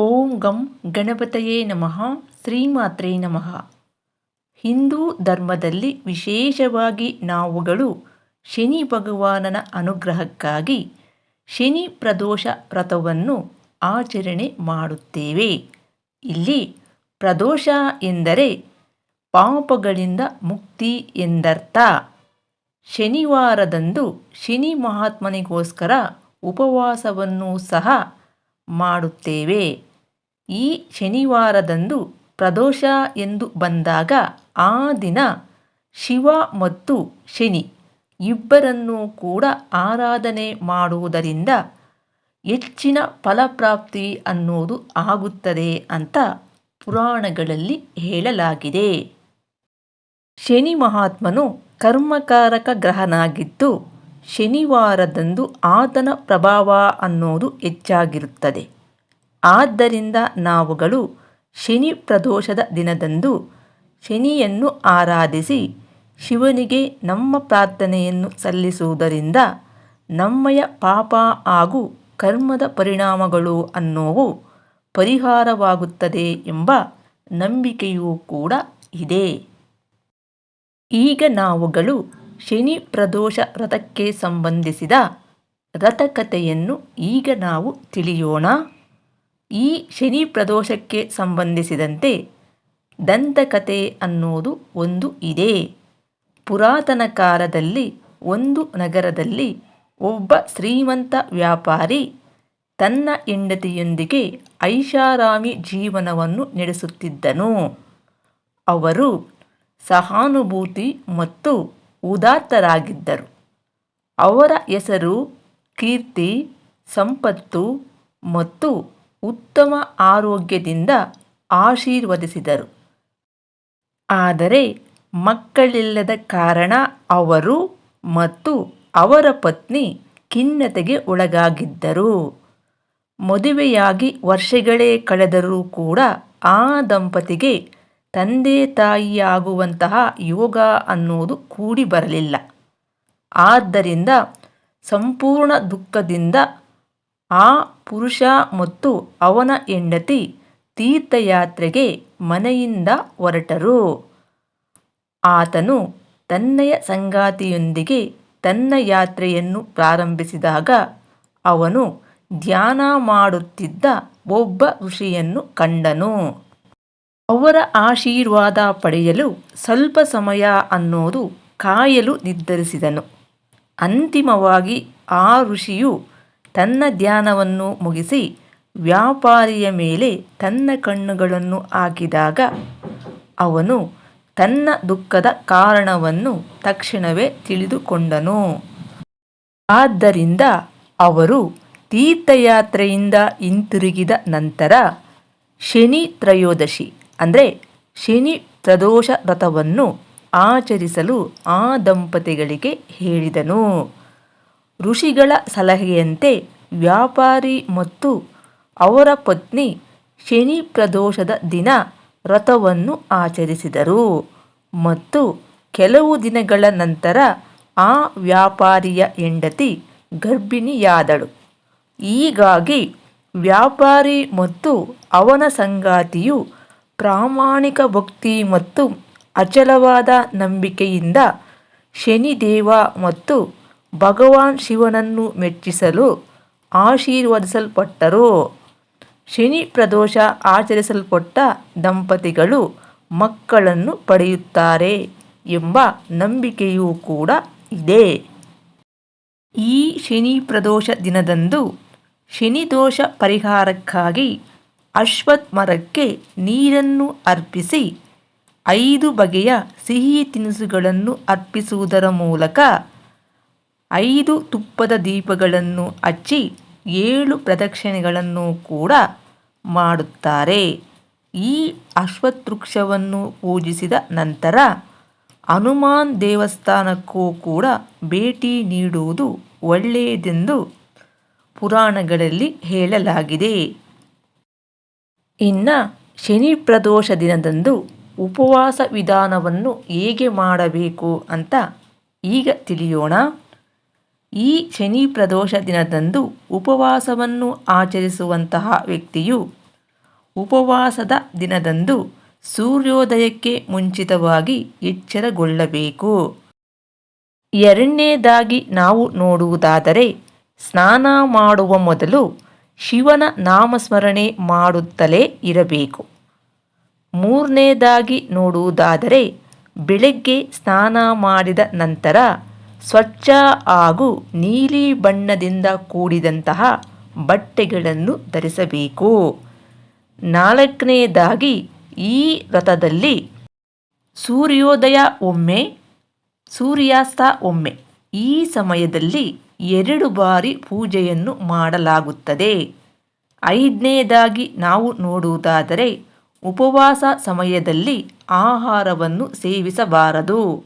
ಓಂ ಗಂ ಗಣಪತಯೇ ನಮಃ, ಶ್ರೀಮಾತ್ರೇ ನಮಃ. ಹಿಂದೂ ಧರ್ಮದಲ್ಲಿ ವಿಶೇಷವಾಗಿ ನಾವುಗಳು ಶನಿ ಭಗವಾನನ ಅನುಗ್ರಹಕ್ಕಾಗಿ ಶನಿ ಪ್ರದೋಷ ವ್ರತವನ್ನು ಆಚರಣೆ ಮಾಡುತ್ತೇವೆ. ಇಲ್ಲಿ ಪ್ರದೋಷ ಎಂದರೆ ಪಾಪಗಳಿಂದ ಮುಕ್ತಿ ಎಂದರ್ಥ. ಶನಿವಾರದಂದು ಶನಿ ಮಹಾತ್ಮನಿಗೋಸ್ಕರ ಉಪವಾಸವನ್ನು ಸಹ ಮಾಡುತ್ತೇವೆ. ಈ ಶನಿವಾರದಂದು ಪ್ರದೋಷ ಎಂದು ಬಂದಾಗ ಆ ದಿನ ಶಿವ ಮತ್ತು ಶನಿ ಇಬ್ಬರನ್ನೂ ಕೂಡ ಆರಾಧನೆ ಮಾಡುವುದರಿಂದ ಹೆಚ್ಚಿನ ಫಲಪ್ರಾಪ್ತಿ ಅನ್ನೋದು ಆಗುತ್ತದೆ ಅಂತ ಪುರಾಣಗಳಲ್ಲಿ ಹೇಳಲಾಗಿದೆ. ಶನಿ ಮಹಾತ್ಮನು ಕರ್ಮಕಾರಕ ಗ್ರಹನಾಗಿದ್ದು ಶನಿವಾರದಂದು ಆತನ ಪ್ರಭಾವ ಅನ್ನೋದು ಹೆಚ್ಚಾಗಿರುತ್ತದೆ. ಆದ್ದರಿಂದ ನಾವುಗಳು ಶನಿ ಪ್ರದೋಷದ ದಿನದಂದು ಶನಿಯನ್ನು ಆರಾಧಿಸಿ ಶಿವನಿಗೆ ನಮ್ಮ ಪ್ರಾರ್ಥನೆಯನ್ನು ಸಲ್ಲಿಸುವುದರಿಂದ ನಮ್ಮಯ ಪಾಪ ಹಾಗೂ ಕರ್ಮದ ಪರಿಣಾಮಗಳು ಅನ್ನೋವು ಪರಿಹಾರವಾಗುತ್ತದೆ ಎಂಬ ನಂಬಿಕೆಯೂ ಕೂಡ ಇದೆ. ಈಗ ನಾವುಗಳು ಶನಿ ಪ್ರದೋಷ ರಥಕ್ಕೆ ಸಂಬಂಧಿಸಿದ ರಥಕಥೆಯನ್ನು ಈಗ ನಾವು ತಿಳಿಯೋಣ. ಈ ಶನಿ ಪ್ರದೋಷಕ್ಕೆ ಸಂಬಂಧಿಸಿದಂತೆ ದಂತಕಥೆ ಅನ್ನೋದು ಒಂದು ಇದೆ. ಪುರಾತನ ಕಾಲದಲ್ಲಿ ಒಂದು ನಗರದಲ್ಲಿ ಒಬ್ಬ ಶ್ರೀಮಂತ ವ್ಯಾಪಾರಿ ತನ್ನ ಹೆಂಡತಿಯೊಂದಿಗೆ ಐಷಾರಾಮಿ ಜೀವನವನ್ನು ನಡೆಸುತ್ತಿದ್ದನು. ಅವರು ಸಹಾನುಭೂತಿ ಮತ್ತು ಉದಾತ್ತರಾಗಿದ್ದರು. ಅವರ ಹೆಸರು ಕೀರ್ತಿ, ಸಂಪತ್ತು ಮತ್ತು ಉತ್ತಮ ಆರೋಗ್ಯದಿಂದ ಆಶೀರ್ವದಿಸಿದರು. ಆದರೆ ಮಕ್ಕಳಿಲ್ಲದ ಕಾರಣ ಅವರು ಮತ್ತು ಅವರ ಪತ್ನಿ ಖಿನ್ನತೆಗೆ ಒಳಗಾಗಿದ್ದರು. ಮದುವೆಯಾಗಿ ವರ್ಷಗಳೇ ಕಳೆದರೂ ಕೂಡ ಆ ದಂಪತಿಗೆ ತಂದೆ ತಾಯಿಯಾಗುವಂತಹ ಯೋಗ ಅನ್ನೋದು ಕೂಡಿ ಬರಲಿಲ್ಲ. ಆದ್ದರಿಂದ ಸಂಪೂರ್ಣ ದುಃಖದಿಂದ ಆ ಪುರುಷ ಮತ್ತು ಅವನ ಹೆಂಡತಿ ತೀರ್ಥಯಾತ್ರೆಗೆ ಮನೆಯಿಂದ ಹೊರಟರು. ಆತನು ತನ್ನಯ ಸಂಗಾತಿಯೊಂದಿಗೆ ತನ್ನ ಯಾತ್ರೆಯನ್ನು ಪ್ರಾರಂಭಿಸಿದಾಗ ಅವನು ಧ್ಯಾನ ಮಾಡುತ್ತಿದ್ದ ಒಬ್ಬ ಋಷಿಯನ್ನು ಕಂಡನು. ಅವರ ಆಶೀರ್ವಾದ ಪಡೆಯಲು ಸ್ವಲ್ಪ ಸಮಯ ಅನ್ನೋದು ಕಾಯಲು ನಿರ್ಧರಿಸಿದನು. ಅಂತಿಮವಾಗಿ ಆ ಋಷಿಯು ತನ್ನ ಧ್ಯಾನವನ್ನು ಮುಗಿಸಿ ವ್ಯಾಪಾರಿಯ ಮೇಲೆ ತನ್ನ ಕಣ್ಣುಗಳನ್ನು ಹಾಕಿದಾಗ ಅವನು ತನ್ನ ದುಃಖದ ಕಾರಣವನ್ನು ತಕ್ಷಣವೇ ತಿಳಿದುಕೊಂಡನು. ಆದ್ದರಿಂದ ಅವರು ತೀರ್ಥಯಾತ್ರೆಯಿಂದ ಹಿಂತಿರುಗಿದ ನಂತರ ಶನಿ ತ್ರಯೋದಶಿ, ಅಂದರೆ ಶನಿ ಪ್ರದೋಷ ವ್ರತವನ್ನು ಆಚರಿಸಲು ಆ ದಂಪತಿಗಳಿಗೆ ಹೇಳಿದನು. ಋಷಿಗಳ ಸಲಹೆಯಂತೆ ವ್ಯಾಪಾರಿ ಮತ್ತು ಅವರ ಪತ್ನಿ ಶನಿ ಪ್ರದೋಷದ ದಿನ ವ್ರತವನ್ನು ಆಚರಿಸಿದರು. ಮತ್ತು ಕೆಲವು ದಿನಗಳ ನಂತರ ಆ ವ್ಯಾಪಾರಿಯ ಹೆಂಡತಿ ಗರ್ಭಿಣಿಯಾದಳು. ಹೀಗಾಗಿ ವ್ಯಾಪಾರಿ ಮತ್ತು ಅವನ ಸಂಗಾತಿಯು ಪ್ರಾಮಾಣಿಕ ಭಕ್ತಿ ಮತ್ತು ಅಚಲವಾದ ನಂಬಿಕೆಯಿಂದ ಶನಿದೇವ ಮತ್ತು ಭಗವಾನ್ ಶಿವನನ್ನು ಮೆಚ್ಚಿಸಲು ಆಶೀರ್ವದಿಸಲ್ಪಟ್ಟರು. ಶನಿ ಪ್ರದೋಷ ಆಚರಿಸಲ್ಪಟ್ಟ ದಂಪತಿಗಳು ಮಕ್ಕಳನ್ನು ಪಡೆಯುತ್ತಾರೆ ಎಂಬ ನಂಬಿಕೆಯೂ ಕೂಡ ಇದೆ. ಈ ಶನಿ ಪ್ರದೋಷ ದಿನದಂದು ಶನಿದೋಷ ಪರಿಹಾರಕ್ಕಾಗಿ ಅಶ್ವತ್ ಮರಕ್ಕೆ ನೀರನ್ನು ಅರ್ಪಿಸಿ ಐದು ಬಗೆಯ ಸಿಹಿ ತಿನಿಸುಗಳನ್ನು ಅರ್ಪಿಸುವುದರ ಮೂಲಕ ಐದು ತುಪ್ಪದ ದೀಪಗಳನ್ನು ಹಚ್ಚಿ ಏಳು ಪ್ರದಕ್ಷಿಣೆಗಳನ್ನು ಕೂಡ ಮಾಡುತ್ತಾರೆ. ಈ ಅಶ್ವತ್ಥವೃಕ್ಷವನ್ನು ಪೂಜಿಸಿದ ನಂತರ ಹನುಮಾನ್ ದೇವಸ್ಥಾನಕ್ಕೂ ಕೂಡ ಭೇಟಿ ನೀಡುವುದು ಒಳ್ಳೆಯದೆಂದು ಪುರಾಣಗಳಲ್ಲಿ ಹೇಳಲಾಗಿದೆ. ಇನ್ನು ಶನಿ ಪ್ರದೋಷ ದಿನದಂದು ಉಪವಾಸ ವಿಧಾನವನ್ನು ಹೇಗೆ ಮಾಡಬೇಕು ಅಂತ ಈಗ ತಿಳಿಯೋಣ. ಈ ಶನಿ ಪ್ರದೋಷ ದಿನದಂದು ಉಪವಾಸವನ್ನು ಆಚರಿಸುವಂತಹ ವ್ಯಕ್ತಿಯು ಉಪವಾಸದ ದಿನದಂದು ಸೂರ್ಯೋದಯಕ್ಕೆ ಮುಂಚಿತವಾಗಿ ಎಚ್ಚರಗೊಳ್ಳಬೇಕು. ಎರಡನೇದಾಗಿ ನಾವು ನೋಡುವುದಾದರೆ ಸ್ನಾನ ಮಾಡುವ ಮೊದಲು ಶಿವನ ನಾಮಸ್ಮರಣೆ ಮಾಡುತ್ತಲೇ ಇರಬೇಕು. ಮೂರನೇದಾಗಿ ನೋಡುವುದಾದರೆ ಬೆಳಗ್ಗೆ ಸ್ನಾನ ಮಾಡಿದ ನಂತರ ಸ್ವಚ್ಛ ಹಾಗೂ ನೀಲಿ ಬಣ್ಣದಿಂದ ಕೂಡಿದಂತಹ ಬಟ್ಟೆಗಳನ್ನು ಧರಿಸಬೇಕು. ನಾಲ್ಕನೇದಾಗಿ, ಈ ರಥದಲ್ಲಿ ಸೂರ್ಯೋದಯ ಒಮ್ಮೆ, ಸೂರ್ಯಾಸ್ತ ಒಮ್ಮೆ, ಈ ಸಮಯದಲ್ಲಿ ಎರಡು ಬಾರಿ ಪೂಜೆಯನ್ನು ಮಾಡಲಾಗುತ್ತದೆ. ಐದನೇದಾಗಿ, ನಾವು ನೋಡುವುದಾದರೆ, ಉಪವಾಸ ಸಮಯದಲ್ಲಿ ಆಹಾರವನ್ನು ಸೇವಿಸಬಾರದು.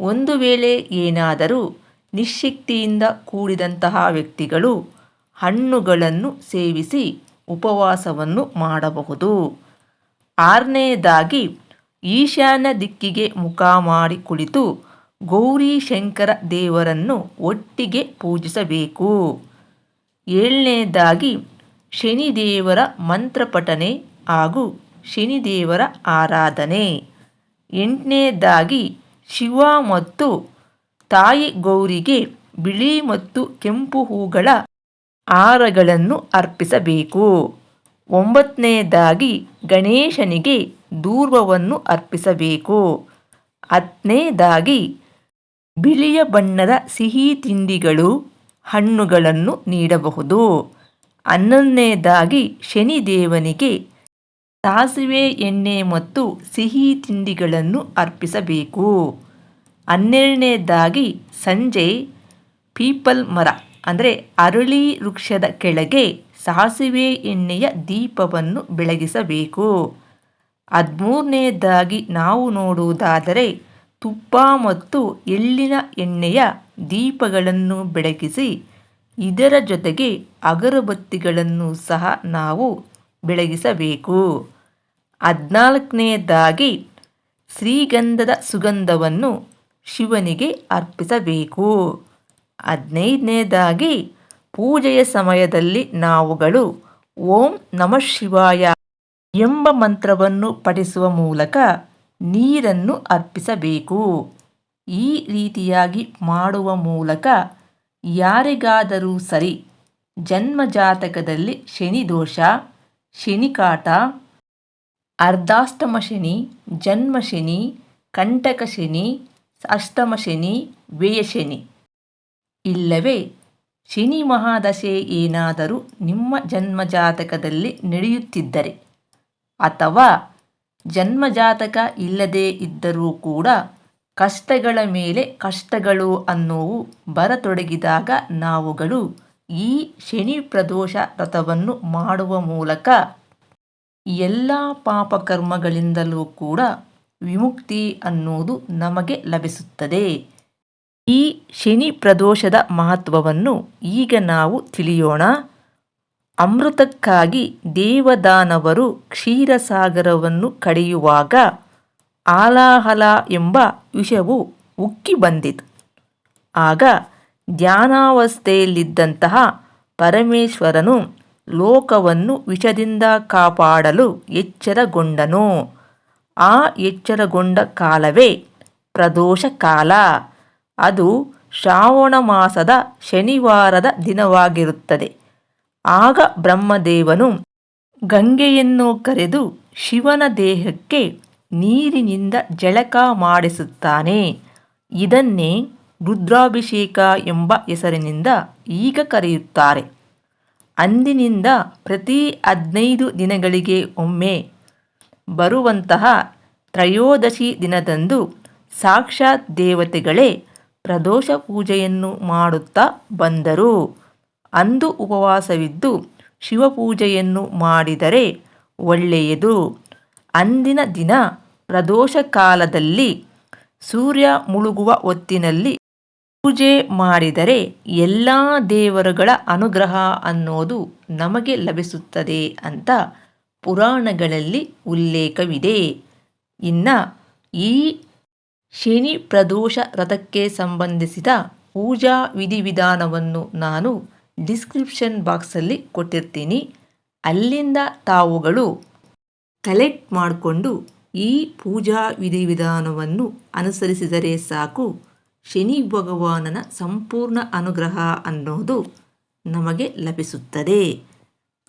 ಒಂದು ವೇಳೆ ಏನಾದರೂ ನಿಶ್ಶಕ್ತಿಯಿಂದ ಕೂಡಿದಂತಹ ವ್ಯಕ್ತಿಗಳು ಹಣ್ಣುಗಳನ್ನು ಸೇವಿಸಿ ಉಪವಾಸವನ್ನು ಮಾಡಬಹುದು. ಆರನೇದಾಗಿ ಈಶಾನ್ಯ ದಿಕ್ಕಿಗೆ ಮುಖ ಮಾಡಿ ಕುಳಿತು ಗೌರಿ ಶಂಕರ ದೇವರನ್ನು ಒಟ್ಟಿಗೆ ಪೂಜಿಸಬೇಕು. ಏಳನೇದಾಗಿ ಶನಿದೇವರ ಮಂತ್ರಪಠನೆ ಹಾಗೂ ಶನಿದೇವರ ಆರಾಧನೆ. ಎಂಟನೇದಾಗಿ ಶಿವ ಮತ್ತು ತಾಯಿ ಗೌರಿಗೆ ಬಿಳಿ ಮತ್ತು ಕೆಂಪು ಹೂಗಳ ಹಾರಗಳನ್ನು ಅರ್ಪಿಸಬೇಕು. ಒಂಬತ್ತನೇದಾಗಿ ಗಣೇಶನಿಗೆ ದೂರ್ವವನ್ನು ಅರ್ಪಿಸಬೇಕು. ಹತ್ತನೇದಾಗಿ ಬಿಳಿಯ ಬಣ್ಣದ ಸಿಹಿ ತಿಂಡಿಗಳು ಹಣ್ಣುಗಳನ್ನು ನೀಡಬಹುದು. ಹನ್ನೊಂದನೇದಾಗಿ ಶನಿದೇವನಿಗೆ ಸಾಸಿವೆ, ಎಣ್ಣೆ ಮತ್ತು ಸಿಹಿ ತಿಂಡಿಗಳನ್ನು ಅರ್ಪಿಸಬೇಕು. ಹನ್ನೆರಡನೇದಾಗಿ ಸಂಜೆ ಪೀಪಲ್ ಮರ, ಅಂದರೆ ಅರಳಿ ವೃಕ್ಷದ ಕೆಳಗೆ ಸಾಸಿವೆ, ಎಣ್ಣೆಯ ದೀಪವನ್ನು ಬೆಳಗಿಸಬೇಕು. ಹದಿಮೂರನೇದಾಗಿ ನಾವು ನೋಡುವುದಾದರೆ ತುಪ್ಪ ಮತ್ತು ಎಳ್ಳಿನ ಎಣ್ಣೆಯ ದೀಪಗಳನ್ನು ಬೆಳಗಿಸಿ, ಇದರ ಜೊತೆಗೆ ಅಗರಬತ್ತಿಗಳನ್ನು ಸಹ ನಾವು ಬೆಳಗಿಸಬೇಕು. ಹದಿನಾಲ್ಕನೇದಾಗಿ ಶ್ರೀಗಂಧದ ಸುಗಂಧವನ್ನು ಶಿವನಿಗೆ ಅರ್ಪಿಸಬೇಕು. ಹದಿನೈದನೇದಾಗಿ ಪೂಜೆಯ ಸಮಯದಲ್ಲಿ ನಾವುಗಳು ಓಂ ನಮಃ ಶಿವಾಯ ಎಂಬ ಮಂತ್ರವನ್ನು ಪಠಿಸುವ ಮೂಲಕ ನೀರನ್ನು ಅರ್ಪಿಸಬೇಕು. ಈ ರೀತಿಯಾಗಿ ಮಾಡುವ ಮೂಲಕ ಯಾರಿಗಾದರೂ ಸರಿ ಜನ್ಮ ಜಾತಕದಲ್ಲಿ ಶನಿ ದೋಷ ಶನಿಕಾಟ, ಅರ್ಧಾಷ್ಟಮ ಶನಿ, ಜನ್ಮ ಶನಿ, ಕಂಟಕ ಶನಿ, ಅಷ್ಟಮ ಶನಿ, ವ್ಯಯ ಶನಿ. ಇಲ್ಲವೇ, ಶನಿ ಮಹಾದಶೆ ಏನಾದರೂ ನಿಮ್ಮ ಜನ್ಮಜಾತಕದಲ್ಲಿ ನಡೆಯುತ್ತಿದ್ದರೆ, ಅಥವಾ ಜನ್ಮಜಾತಕ ಇಲ್ಲದೇ ಇದ್ದರೂ ಕೂಡ ಕಷ್ಟಗಳ ಮೇಲೆ ಕಷ್ಟಗಳು ಅನ್ನೋವು ಬರತೊಡಗಿದಾಗ ನಾವುಗಳು ಈ ಶನಿ ಪ್ರದೋಷ ವ್ರತವನ್ನು ಮಾಡುವ ಮೂಲಕ ಎಲ್ಲ ಪಾಪಕರ್ಮಗಳಿಂದಲೂ ಕೂಡ ವಿಮುಕ್ತಿ ಅನ್ನುವುದು ನಮಗೆ ಲಭಿಸುತ್ತದೆ. ಈ ಶನಿ ಪ್ರದೋಷದ ಮಹತ್ವವನ್ನು ಈಗ ನಾವು ತಿಳಿಯೋಣ. ಅಮೃತಕ್ಕಾಗಿ ದೇವದಾನವರು ಕ್ಷೀರಸಾಗರವನ್ನು ಕಡೆಯುವಾಗ ಆಲಾಹಲ ಎಂಬ ವಿಷವು ಉಕ್ಕಿ ಬಂದಿತು. ಆಗ ಧ್ಯಾನಾವಸ್ಥೆಯಲ್ಲಿದ್ದಂತಹ ಪರಮೇಶ್ವರನು ಲೋಕವನ್ನು ವಿಷದಿಂದ ಕಾಪಾಡಲು ಎಚ್ಚರಗೊಂಡನು. ಆ ಎಚ್ಚರಗೊಂಡ ಕಾಲವೇ ಪ್ರದೋಷ ಕಾಲ. ಅದು ಶ್ರಾವಣ ಮಾಸದ ಶನಿವಾರದ ದಿನವಾಗಿರುತ್ತದೆ. ಆಗ ಬ್ರಹ್ಮದೇವನು ಗಂಗೆಯನ್ನು ಕರೆದು ಶಿವನ ದೇಹಕ್ಕೆ ನೀರಿನಿಂದ ಜಳಕ ಮಾಡಿಸುತ್ತಾನೆ. ಇದನ್ನೇ ರುದ್ರಾಭಿಷೇಕ ಎಂಬ ಹೆಸರಿನಿಂದ ಈಗ ಕರೆಯುತ್ತಾರೆ. ಅಂದಿನಿಂದ ಪ್ರತಿ ಹದಿನೈದು ದಿನಗಳಿಗೆ ಒಮ್ಮೆ ಬರುವಂತಹ ತ್ರಯೋದಶಿ ದಿನದಂದು ಸಾಕ್ಷಾತ್ ದೇವತೆಗಳೇ ಪ್ರದೋಷ ಪೂಜೆಯನ್ನು ಮಾಡುತ್ತಾ ಬಂದರು. ಅಂದು ಉಪವಾಸವಿದ್ದು ಶಿವಪೂಜೆಯನ್ನು ಮಾಡಿದರೆ ಒಳ್ಳೆಯದು. ಅಂದಿನ ದಿನ ಪ್ರದೋಷ ಕಾಲದಲ್ಲಿ ಸೂರ್ಯ ಮುಳುಗುವ ಹೊತ್ತಿನಲ್ಲಿ ಪೂಜೆ ಮಾಡಿದರೆ ಎಲ್ಲ ದೇವರುಗಳ ಅನುಗ್ರಹ ಅನ್ನೋದು ನಮಗೆ ಲಭಿಸುತ್ತದೆ ಅಂತ ಪುರಾಣಗಳಲ್ಲಿ ಉಲ್ಲೇಖವಿದೆ. ಇನ್ನು ಈ ಶನಿ ಪ್ರದೋಷ ರಥಕ್ಕೆ ಸಂಬಂಧಿಸಿದ ಪೂಜಾ ವಿಧಿವಿಧಾನವನ್ನು ನಾನು ಡಿಸ್ಕ್ರಿಪ್ಷನ್ ಬಾಕ್ಸಲ್ಲಿ ಕೊಟ್ಟಿರ್ತೀನಿ. ಅಲ್ಲಿಂದ ತಾವುಗಳು ಕಲೆಕ್ಟ್ ಮಾಡಿಕೊಂಡು ಈ ಪೂಜಾ ವಿಧಿವಿಧಾನವನ್ನು ಅನುಸರಿಸಿದರೆ ಸಾಕು. ಶನಿ ಭಗವಾನನ ಸಂಪೂರ್ಣ ಅನುಗ್ರಹ ಅನ್ನೋದು ನಮಗೆ ಲಭಿಸುತ್ತದೆ.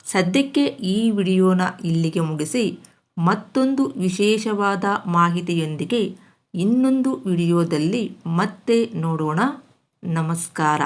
ಸದ್ಯಕ್ಕೆ ಈ ವಿಡಿಯೋನ ಇಲ್ಲಿಗೆ ಮುಗಿಸಿ, ಮತ್ತೊಂದು ವಿಶೇಷವಾದ ಮಾಹಿತಿಯೊಂದಿಗೆ ಇನ್ನೊಂದು ವಿಡಿಯೋದಲ್ಲಿ ಮತ್ತೆ ನೋಡೋಣ. ನಮಸ್ಕಾರ.